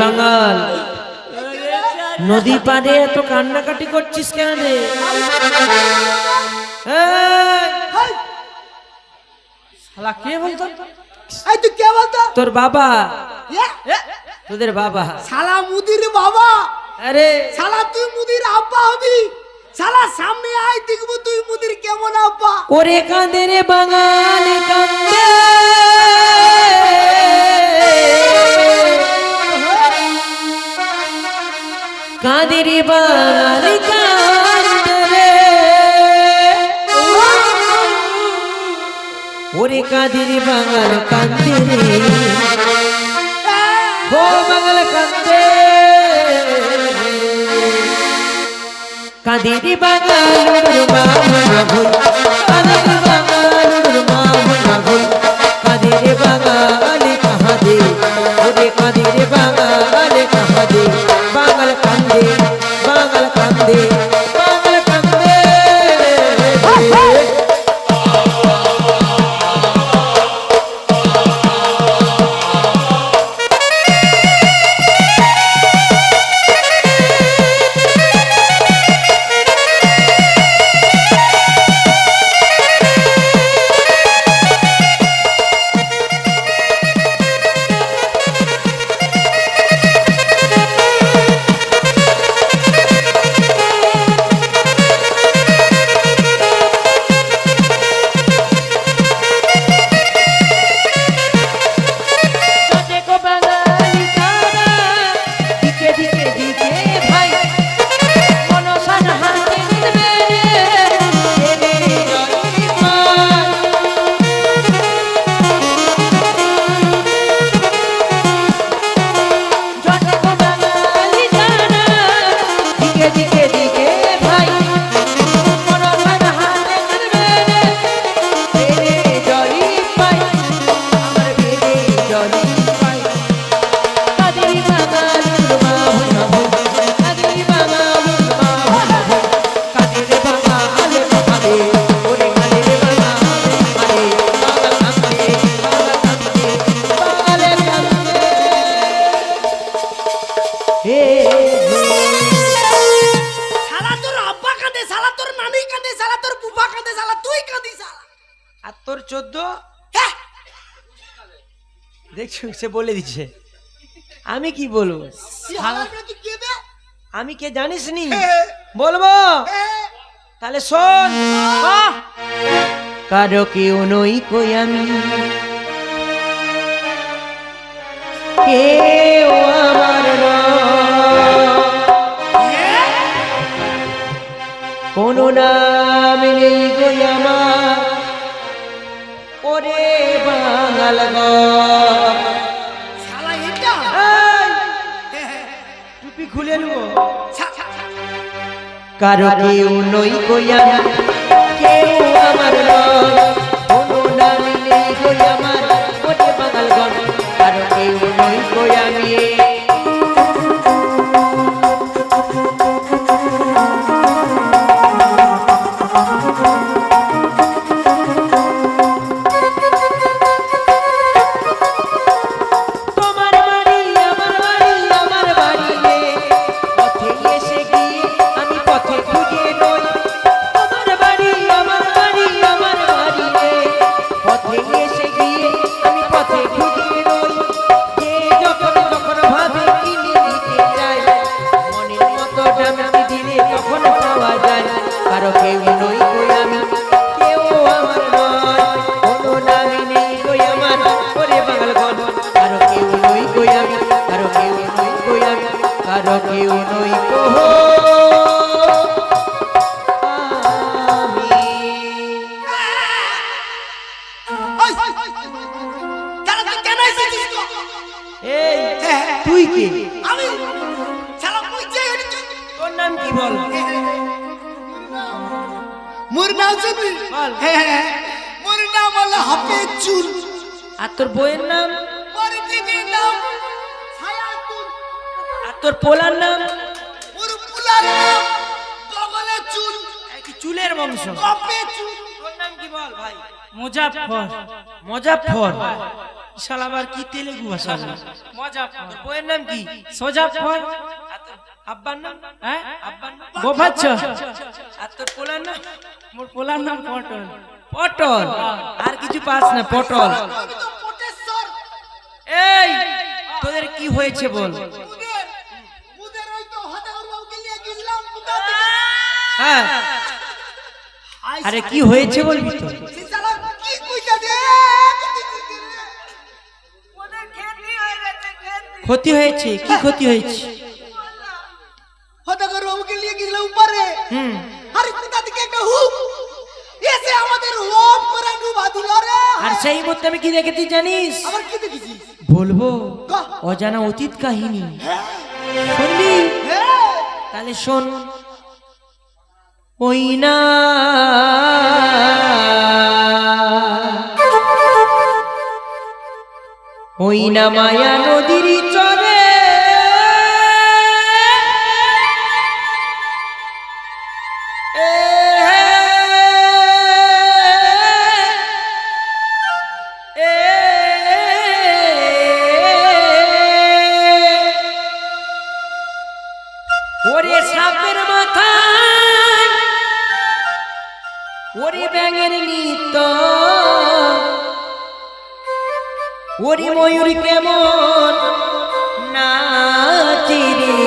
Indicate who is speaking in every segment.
Speaker 1: বাঙাল। নদী পাড়ে এত কান্নাকাটি করছিস কেন? রে শালা কে বলতো?
Speaker 2: এই তুই কে বলতো?
Speaker 1: তোর বাবা। তোদের বাবা।
Speaker 2: শালা মুদির বাবা।
Speaker 1: আরে।
Speaker 2: শালা তুই মুদির আব্বা হবি। শালা সামনে আয় দেখব তুই মুদির কেমন আব্বা।
Speaker 1: ওরে কাঁদে রে বাঙালি কাঁদে। রে বাঙালি কান্দে রে ওরে কাঁদে রে বাঙাল কান্দে রে? ও বাঙাল কান্দে কাঁদেরি মামনা ভুল কাঁদেরি বাঙালি কাহাদে ওরে কাঁদেরি বাঙালি আর তোর চোদ্দ?
Speaker 2: হ্যাঁ।
Speaker 1: দেখছ সে বলে দিচ্ছে। আমি কি বলব? আমি কে জানিস নি। বলব? তাহলে শোন। কারও কেউ নই কই আমি। কেউ আমার কোনো নাম নেই গোয়ামা আমার। ওরে বাঙাল গো।
Speaker 2: শালা এটা?
Speaker 1: টুপি খুলে নেব। কারও কেউ নই গোয়ামা কেউ নই কই আমি, কেউ আমার নয় কোনো নামই নেই কই আমার, ওরে বাঙাল কারও কেউ নই কই আমি, কারও কেউ নই কই আমি, কারও কেউ নই কহ। তোর পোলার নাম?
Speaker 2: মোর পুলার নাম বগলে চুল।
Speaker 1: চুলের বংশ?
Speaker 2: কপে চুল।
Speaker 1: তোর নাম কি বল ভাই?
Speaker 3: মুজাফর
Speaker 1: মজাফর শালা কি তেলেগু ভাষা? তোর বইয়ের নাম কি?
Speaker 3: সোজা ফল
Speaker 1: আব্বার নাম?
Speaker 3: হ্যাঁ?
Speaker 1: আব্বার নাম?
Speaker 3: গোভাচ্ছ
Speaker 1: আর তোর পোলার নাম?
Speaker 3: মোর পোলার নাম পটল।
Speaker 1: পটল? আর কিছু পাস না পটল। এই তোদের কি হয়েছে বল
Speaker 2: মুদের মুদের ওই তো হঠাৎ বাবুকে নিয়ে গেছিলাম কোথা থেকে
Speaker 1: হ্যাঁ। আরে কি হয়েছে বলবি তো? ক্ষতি হয়েছে? কি ক্ষতি হয়েছে?
Speaker 2: হঠাৎ বাবুকে নিয়ে গেছিলাম উপরে।
Speaker 1: হুম।
Speaker 2: আরে কোথা থেকে একটা হুক। এসে আমাদের হোম করে ডুবা দিল রে।
Speaker 1: আর সেই মধ্যে আমি কি দেখেছি জানিস?
Speaker 2: আবার কি দেখেছিস?
Speaker 1: বলব অজানা অতীত কাহিনী। শুনবি?
Speaker 2: হ্যাঁ।
Speaker 1: তাহলে শোন। ওই না ওই না মায়া নদীর ওরে ময়ূর কেমন নাচিরে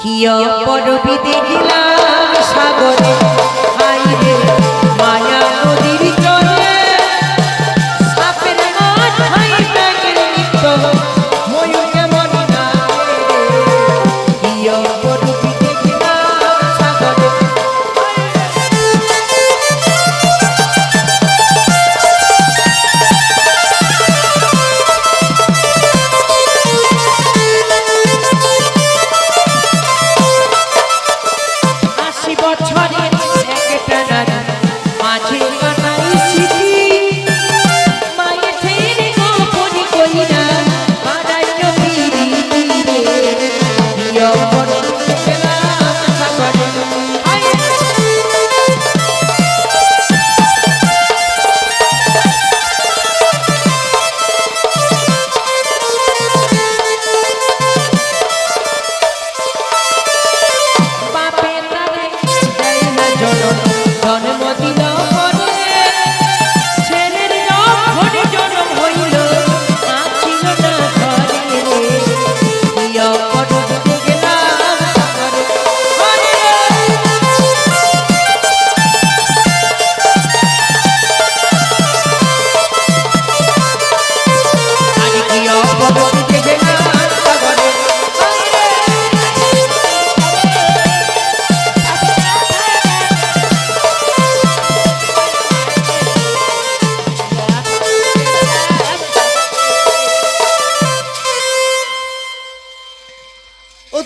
Speaker 1: কি অপরবি দেখিলাম সাগরে?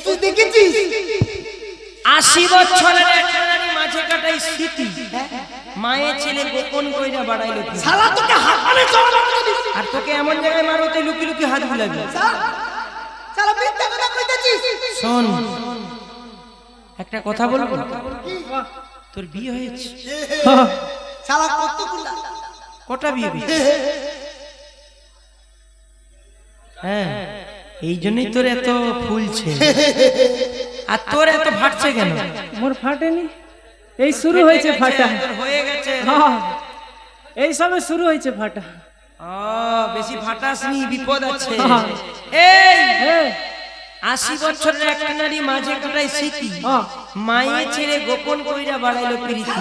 Speaker 2: তুই দেখেছিস?
Speaker 1: আশি বছরের একটা নারী মাঝে কাটাই স্মৃতি। মায়ের ছেলে গোপন কইরা বাড়াইলো?
Speaker 2: শালা তোকে হাঁপানে চড়া
Speaker 1: আর তোকে এমন জায়গায় মারো তুই লুকি লুকি হাত বুলাবি।
Speaker 2: শালা মিথ্যা কথা কইতেছিস
Speaker 1: শোন একটা কথা বলব? তোর বিয়ে হয়েছে?
Speaker 2: শালা কতগুলা
Speaker 1: কটা বিয়ে হ্যাঁ। এই জন্যই তোর এত ফুলছে। আর তোর এত ফাটছে কেন?
Speaker 3: মোর ফাটেনি? এই শুরু হয়েছে ফাটা।
Speaker 1: হয়ে গেছে।
Speaker 3: হ্যাঁ। এই সবে শুরু হয়েছে ফাটা।
Speaker 1: ও বেশি ফাটাসনি বিপদ আছে।
Speaker 3: হ্যাঁ।
Speaker 1: এই
Speaker 3: হ্যাঁ।
Speaker 1: আশি বছরের একটা নারী মাঝে স্মৃতি
Speaker 3: হ্যাঁ।
Speaker 1: মায়ে ছেড়ে গোপন কইরা বাড়াইলো প্রীতি।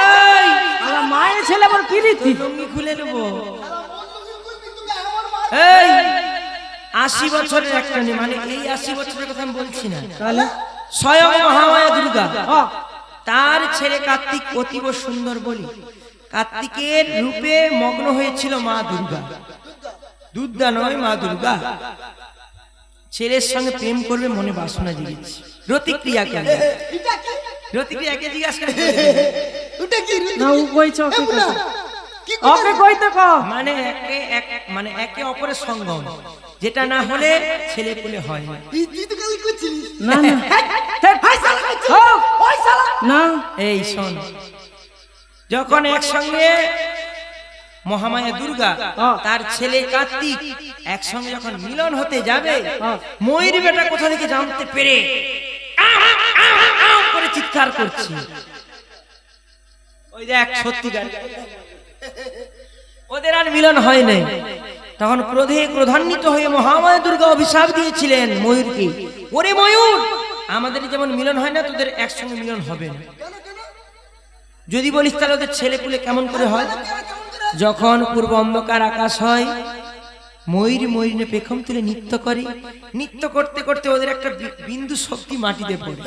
Speaker 1: এই
Speaker 3: আমার মায়ের ছেলে আমার পিরিতি?
Speaker 1: লুঙ্গি খুলে নেব। এই! আশি বছরের একটা নেই মানে এই আশি বছরের কথা আমি বলছি না।
Speaker 3: তাহলে?
Speaker 1: স্বয়ং মহামায়া দুর্গা।
Speaker 3: হ্যাঁ।
Speaker 1: তার ছেলে কার্তিক অতীব সুন্দর বলি। কার্তিকের রূপে মগ্ন হয়েছিল মা দুর্গা। দুর্গা নয় মা দুর্গা। ছেলের সঙ্গে প্রেম করবে মনে বাসনা জেগেছে। রতিক্রিয়া কেন
Speaker 2: এটা কি?
Speaker 1: রতিক্রিয়াকে জিজ্ঞাসা করে
Speaker 2: ওটা কি?
Speaker 3: না ও কইছ
Speaker 2: এ বুড়া, কি
Speaker 3: ওকে কইতে ক
Speaker 1: মানে একে এক মানে একে অপরের সঙ্গম। যেটা না হলে ছেলে পুলে হয় না।
Speaker 3: হ্যাঁ।
Speaker 2: ওই শালা
Speaker 3: না।
Speaker 1: এই শোন যখন একসঙ্গে মহামায়া দুর্গা
Speaker 3: হ্যাঁ।
Speaker 1: তার ছেলে কার্তিক একসঙ্গে যখন মিলন হতে যাবে
Speaker 3: হ্যাঁ।
Speaker 1: ময়ূর বেটা কোথা থেকে জানতে পেরে করে চিৎকার করছে। ওই দেখ সত্যিকার ওদের আর মিলন হয় নাই। তখন ক্রোধে ক্রোধান্বিত হয়ে মহামায়া দুর্গা অভিশাপ দিয়েছিলেন ময়ূরকে। ওরে ময়ূর, আমাদের যেমন মিলন হয় না, তোদের একসঙ্গে মিলন হবে না। যদি বলিস তাহলে ওদের ছেলে পুলে কেমন করে হয়? যখন পূর্ব অন্ধকার আকাশ হয়, ময়ূর ময়ূরিনে পেখম তুলে নৃত্য করে। নৃত্য করতে করতে ওদের একটা বিন্দু শক্তি মাটিতে পড়ে।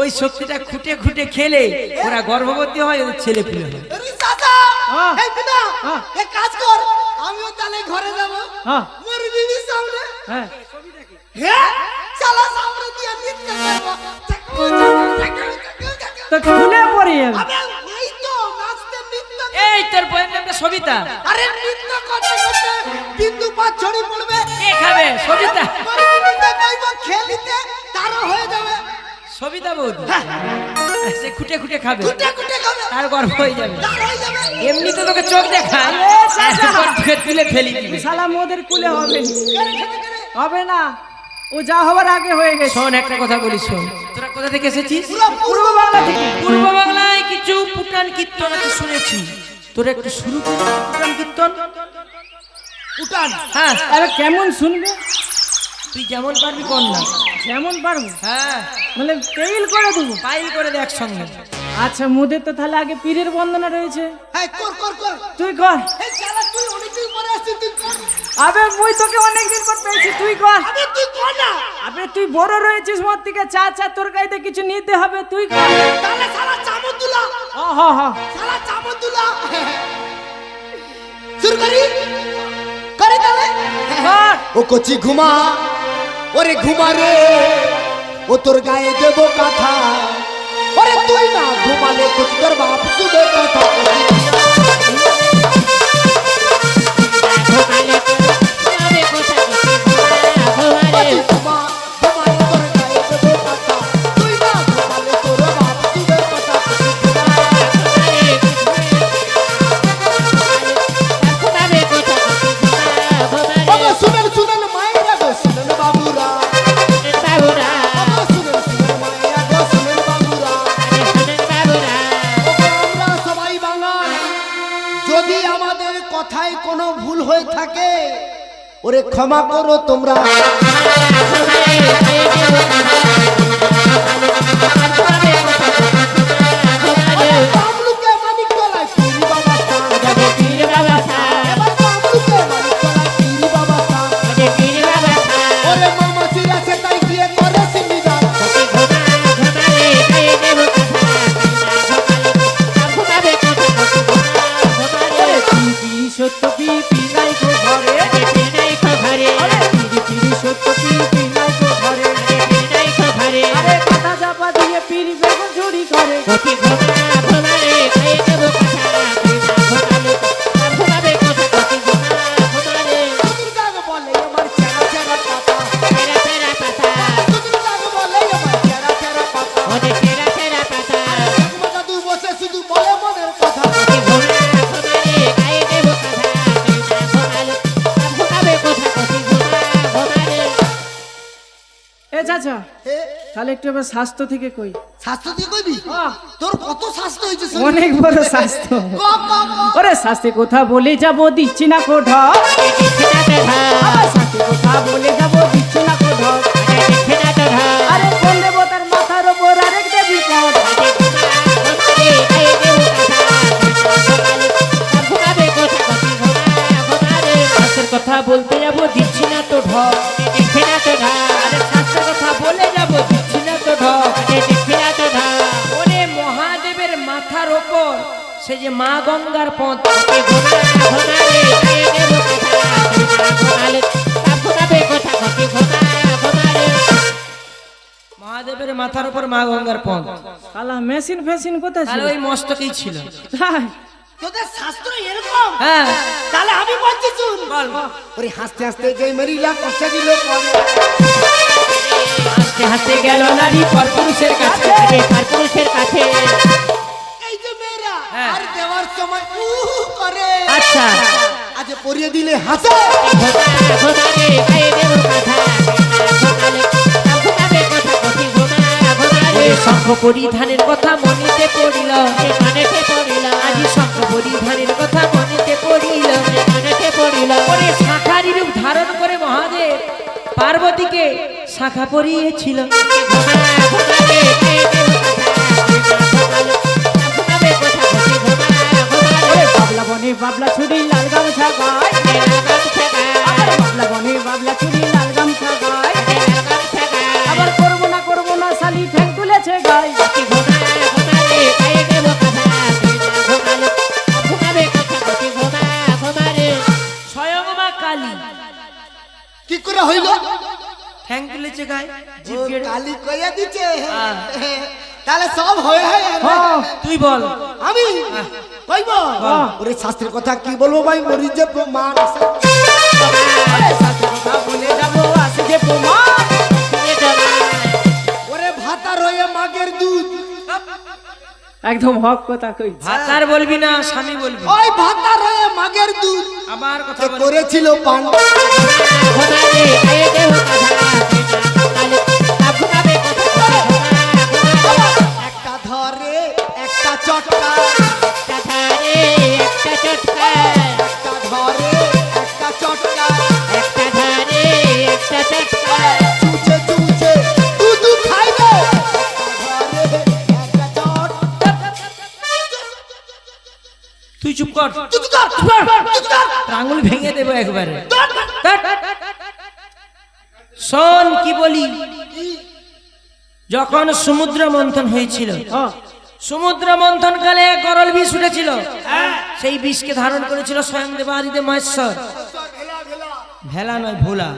Speaker 1: ওই শক্তিটা খুঁটে খুঁটে খেলে ওরা গর্ভবতী হয়, ওদের ছেলে পুলে হ্যাঁ।
Speaker 2: এই বিনা
Speaker 3: হ্যাঁ।
Speaker 2: এক কাজ কর আমিও তাহলে ঘরে যাব।
Speaker 3: হ্যাঁ।
Speaker 2: মোর বিবির সামনে।
Speaker 3: হ্যাঁ।
Speaker 2: হ্যাঁ চালা সামনে দিয়ে নৃত্য করব
Speaker 3: তো খুলে পড়ে
Speaker 2: এই তো নাচতে নৃত্য
Speaker 1: এই তোর বইয়ের নামটা সবিতা।
Speaker 2: আরে নৃত্য করতে করতে বিন্দু পাঁচ ছড়ি পড়বে।
Speaker 1: কে খাবে? সবিতা।
Speaker 2: মোর বিবিতে খেলিতে তারও হয়ে যাবে।
Speaker 1: সবিতা বৌদি। সে খুঁটে খুঁটে খাবে। তার গর্ভ হয়ে যাবে। এমনি তো তোকে চোখ দেখায়। তোকে তুলে ফেলি। দিবে
Speaker 3: শালা মোদের কুলে হবে হবে না। ও যা হবার আগে হয়ে গেছে।
Speaker 1: শোন একটা কথা বলি শোন। তোরা কোথা থেকে এসেছিস?
Speaker 2: পুরো
Speaker 3: পূর্ব বাংলা থেকে।
Speaker 1: পূর্ব বাংলায় কিছু পুটান কীর্তন আছে শুনেছি। তোরা একটু শুরু কর। পুটান কীর্তন?
Speaker 2: উঠান
Speaker 1: হ্যাঁ।
Speaker 3: আরে কেমন শুনবে?
Speaker 1: তুই যেমন পারবি কর না।
Speaker 3: যেমন পারব।
Speaker 1: হ্যাঁ।
Speaker 3: মানে তেল করে দেবো।
Speaker 1: পাইল করে দে একসঙ্গে।
Speaker 3: আচ্ছা মোদের তো তাহলে আগে পীরের বন্দনা রয়েছে।
Speaker 2: হ্যাঁ কর কর কর।
Speaker 3: তুই কর।
Speaker 2: এই শালা তুই অনেকদিন পরে আসছিস তুই কর।
Speaker 3: আবে মুই তোকে অনেকদিন পর পেয়েছি তুই কর।
Speaker 2: আবে তুই কর না।
Speaker 3: আবে তুই বড় রয়েছিস মোর থেকে চা চা তোর গাইতে কিছু নিতে হবে তুই কর।
Speaker 2: তাহলে শালা চামচ দুলা
Speaker 3: হ হ হ।
Speaker 2: শালা চামচ দুলা শুরু করি? করি তাহলে?
Speaker 3: কর।
Speaker 2: ও কচি ঘুমা। ওরে ঘুমারে ও তোর গায়ে দেব কথা। ওরে তুই না ঘুমালে কুছ তোর বাপ শুধু কথা। কচি ঘুমা। ক্ষমা করো তোমরা।
Speaker 3: তাহলে স্বাস্থ্য থেকে কই?
Speaker 2: স্বাস্থ্য দিয়ে কইবি? তোর কত স্বাস্থ্য হয়েছে
Speaker 3: অনেক বড় স্বাস্থ্য।
Speaker 2: ক, ক, ক।
Speaker 3: ওরে স্বাস্থ্যে কথা বলে যাব দিচ্ছি না স্বাস্থ্যে কথা বলে যাব দিচ্ছি না কোঠা আরে কোন দেবতার মাথার ওপর আরেক দেবী পদ
Speaker 1: কথা বলতে যাব দিচ্ছি না তো ঢক শাস্ত্রের কথা সে যে মা গঙ্গার পথ মহাদেবের মাথার উপর মা গঙ্গার পথ।
Speaker 3: শালা মেশিন ফেশিন কোথায় ছিল?
Speaker 1: ওই মস্তকেই ছিল।
Speaker 2: তোদের শাস্ত্র এরকম?
Speaker 1: হ্যাঁ।
Speaker 2: তাহলে আমি বলছি শুন।
Speaker 1: বল।
Speaker 2: ওরে হাসতে হাসতে যে মেরিলা কষ্ট দিল
Speaker 1: হাসতে হাসতে গেল নারী পর পুরুষের কাছে
Speaker 2: যে মেয়েরা
Speaker 1: হ্যাঁ।
Speaker 2: আর দেওয়ার সময় উ করে।
Speaker 1: আচ্ছা।
Speaker 2: আজ পরিয়ে দিলে হাসে।
Speaker 1: শঙ্খ পরিধানের কথা মনেতে পড়িল আজি শঙ্খ পরিধানের কথা মনেতে পড়িল। ওরে শাখারি রূপ ধারণ করে মহাদেব পার্বতীকে শাখা পরিয়েছিল। বল।
Speaker 2: আমি? কইব
Speaker 3: হ্যাঁ।
Speaker 2: ওরে শাস্ত্রের কথা কি বলব ভাই? মরি যে প্রমাণ আছে।
Speaker 3: শাস্ত্রের কথা বলে যাব আসে যে প্রমাণ
Speaker 2: ওরে ভাতা রয়ে মাগের দুধ।
Speaker 3: একদম হক কথা কই
Speaker 1: ভাতার বলবি না স্বামী বলবি।
Speaker 2: ওই ভাতা রয়ে মাগের দুধ।
Speaker 1: আবার কথা
Speaker 2: করেছিল পান? একটা চটকা একটা ধরে একটা চটকা চুচে চুচে দুধ খাইবে একটা ধরে একটা চট
Speaker 1: তুই চুপ কর।
Speaker 2: চুপ কর চুপ কর চুপ কর
Speaker 1: আঙুল ভেঙে দেবো একবারে। শোন কি বলি? যখন সমুদ্র মন্থন হয়েছিল
Speaker 3: হ্যাঁ।
Speaker 1: সমুদ্র মন্থন কালে গরল বিষ উঠেছিল। সেই বিষকে ধারণ করেছিল স্বয়ং দেবাদিদেব মহেশ্বর। ভেলা নয় ভোলা।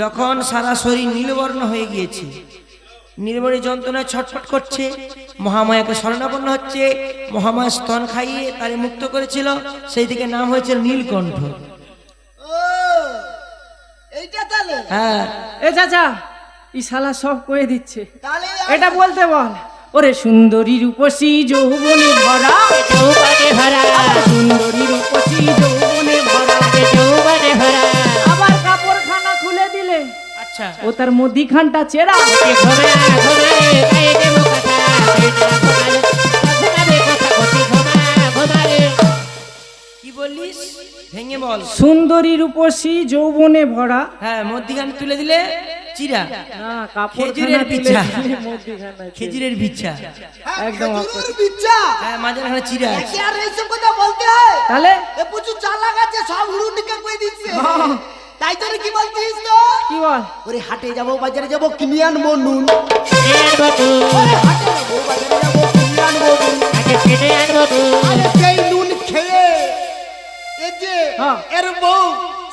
Speaker 1: যখন সারা শরীর নীলবর্ণ হয়ে গিয়েছে। নির্মণী যন্ত্রণায় ছটফট করছে মহামায়াকে শরণাপন্ন হচ্ছে মহামায়া স্তন খাইয়ে তারে মুক্ত করেছিল। সেই থেকে নাম হয়েছে নীলকণ্ঠ।
Speaker 2: ও
Speaker 1: হ্যাঁ।
Speaker 3: এ চাচা ই শালা সব কয়ে দিচ্ছে। এটা বলতে বল। ওরে সুন্দরী রূপসী যৌবনে ভরা। যৌবনে ভরা। সুন্দরী রূপসী যৌবনে ভরা। যৌবনে ভরা। আবার কাপড়খানা খুলে দিলে।
Speaker 1: আচ্ছা।
Speaker 3: ও তার মধ্যিখানটা চেরা।
Speaker 1: কি বললিস? ভেঙে বল।
Speaker 3: সুন্দরী রূপসী যৌবনে ভরা।
Speaker 1: হ্যাঁ মধ্যিখানে তুলে দিলে। চিরা?
Speaker 3: না কাপড়খানা
Speaker 1: খেজুরের
Speaker 3: মধ্যিখানটা চেরা।
Speaker 1: খেজুরের বিচ্ছা
Speaker 3: একদম
Speaker 2: খেজুরের বিচ্ছা
Speaker 1: হ্যাঁ মাঝখানে চিরা। আছে
Speaker 2: কি আর এইসব কথা বলতে হয়?
Speaker 3: তাহলে?
Speaker 2: এ প্রচুর চালাক আছে সব হুড়ুটিকে কই দিচ্ছে। তাই জন্য কি বলছিস তো?
Speaker 3: কি বল?
Speaker 2: ওরে হাটে যাব বাজারে যাব কিনে আনব নুন। ওরে হাটে যাব বাজারে যাব কিনে আনব নুন। আরে সেই নুন খেয়ে এ যে
Speaker 3: হ্যাঁ।
Speaker 2: এর বউ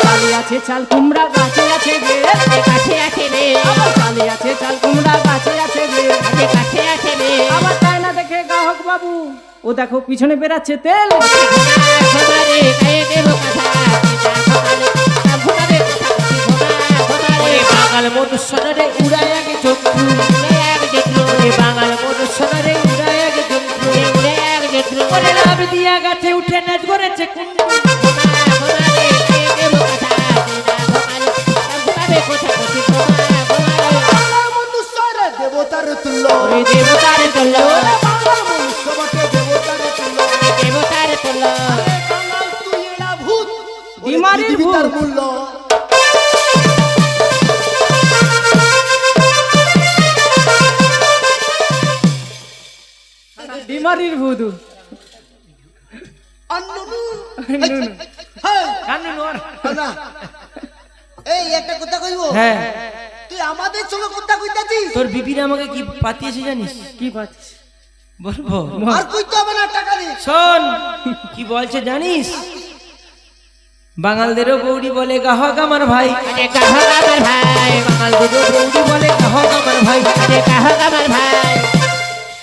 Speaker 3: চালে আছে চাল কুমড়া গাছে আছে বেল আবার চালে আছে চাল কুমড়া গাছে আছে বেল আবার তাই না দেখে গ্রাহক বাবু ও দেখো পিছনে বেরাচ্ছে তেল
Speaker 1: পাগল বাঙাল
Speaker 3: বিমারির ভুদু।
Speaker 2: এই একটা কথা কইব?
Speaker 1: হ্যাঁ।
Speaker 2: তুই আমাদের সঙ্গে কথা কইতাছিস?
Speaker 1: তোর বিপির আমাকে কি পাতিয়েছে জানিস?
Speaker 3: কি পাচ্ছিস
Speaker 1: বলব?
Speaker 2: আর কইতে হবে না টাকা দে
Speaker 1: শোন কি বলছে জানিস? বাঙালদেরও গৌরী বলে গাহক আমার ভাই।
Speaker 3: আমার ভাই।
Speaker 1: বাঙালদেরও গৌরী বলে গাহক আমার ভাই।
Speaker 3: আরে আমার ভাই।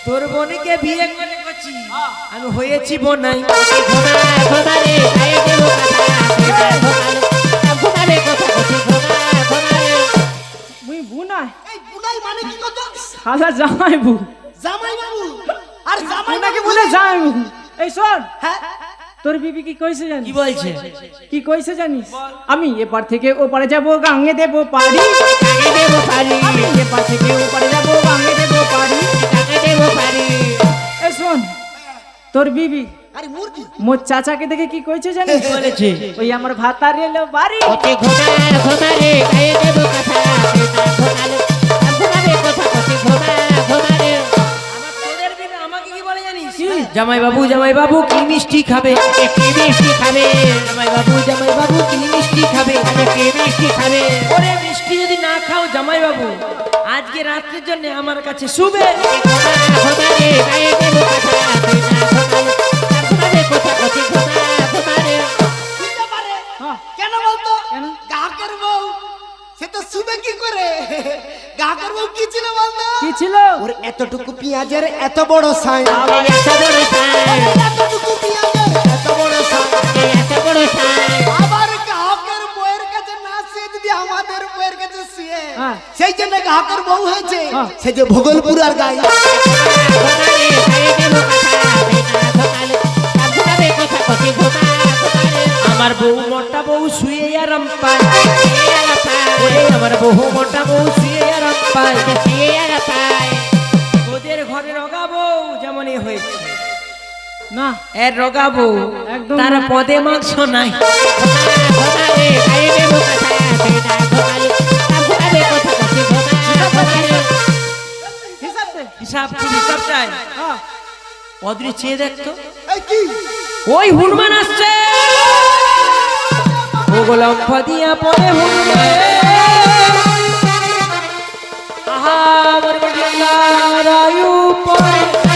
Speaker 1: তোর বোনকে বিয়ে করে করছি আমি হয়েছি বোনাই।
Speaker 3: মুই
Speaker 2: এই মানে কি কত?
Speaker 3: খালা জামাই বু।
Speaker 2: জামাই বাবু। আর জামাই নাকি
Speaker 3: বলে জামাই বু। এই শোন।
Speaker 2: হ্যাঁ।
Speaker 3: তোর বিবি কি কইছে জানিস?
Speaker 1: কি বলছে?
Speaker 3: কি কইছে জানিস? আমি এপার থেকে ওপারে যাব গাঙ্গে দেব পারি গাঙ্গে দেব পারি এপার থেকে ওপারে যাব গাঙ্গে দেব পারি গাঙ্গে দেব পারি এই শোন তোর বিবি
Speaker 2: আরে মুরগি।
Speaker 3: মোর চাচাকে দেখে কি কইছে জানিস?
Speaker 1: বলেছে?
Speaker 3: ওই আমার ভাতার এলো বাড়ি। গায়ে দেব কথা। কথা ওকে ঘুমা
Speaker 1: জামাই বাবু জামাই বাবু কি মিষ্টি খাবে?
Speaker 3: কি মিষ্টি খাবে?
Speaker 1: জামাই বাবু জামাই বাবু কি মিষ্টি খাবে?
Speaker 3: কি মিষ্টি খাবে?
Speaker 1: ওরে মিষ্টি যদি না খাও জামাই বাবু আজকে রাত্রের জন্য আমার কাছে শুবে।
Speaker 2: কেন বলতো
Speaker 3: কেন?
Speaker 2: বউ সে তো শুবে কি করে? গ্রাহকের বউ কি ছিল বলতো?
Speaker 3: কি ছিল?
Speaker 2: ওর এতটুকু পেঁয়াজের এত বড় সাইন
Speaker 3: এত বড় সাই
Speaker 2: এতটুকু পেঁয়াজের এত বড় সাইন
Speaker 3: এত বড় সাই
Speaker 2: আবার গ্রাহকের বউয়ের কাছে না সে যদি আমাদের বউয়ের কাছে শুয়ে
Speaker 3: হ্যাঁ।
Speaker 2: সেই জন্য বউ হয়েছে।
Speaker 3: হ্যাঁ।
Speaker 2: সে যে ভোগলপুর আর
Speaker 3: ঘুমারে
Speaker 1: আমার বউ মোটা বউ শুয়ে আরাম পায় ওরে আমার বহু মোটা বউ পায় তোদের ঘরে রগা বউ যেমনই হয়েছে।
Speaker 3: না
Speaker 1: এর রগা তার পদে মাংস নাই।
Speaker 3: হিসাব
Speaker 1: হিসাব চাই?
Speaker 3: হ্যাঁ
Speaker 1: চেয়ে দেখতো। ওই হনুমান আসছে। ও গোলাম দিয়া পরে Hanuman. Aha, what a beautiful night! You're.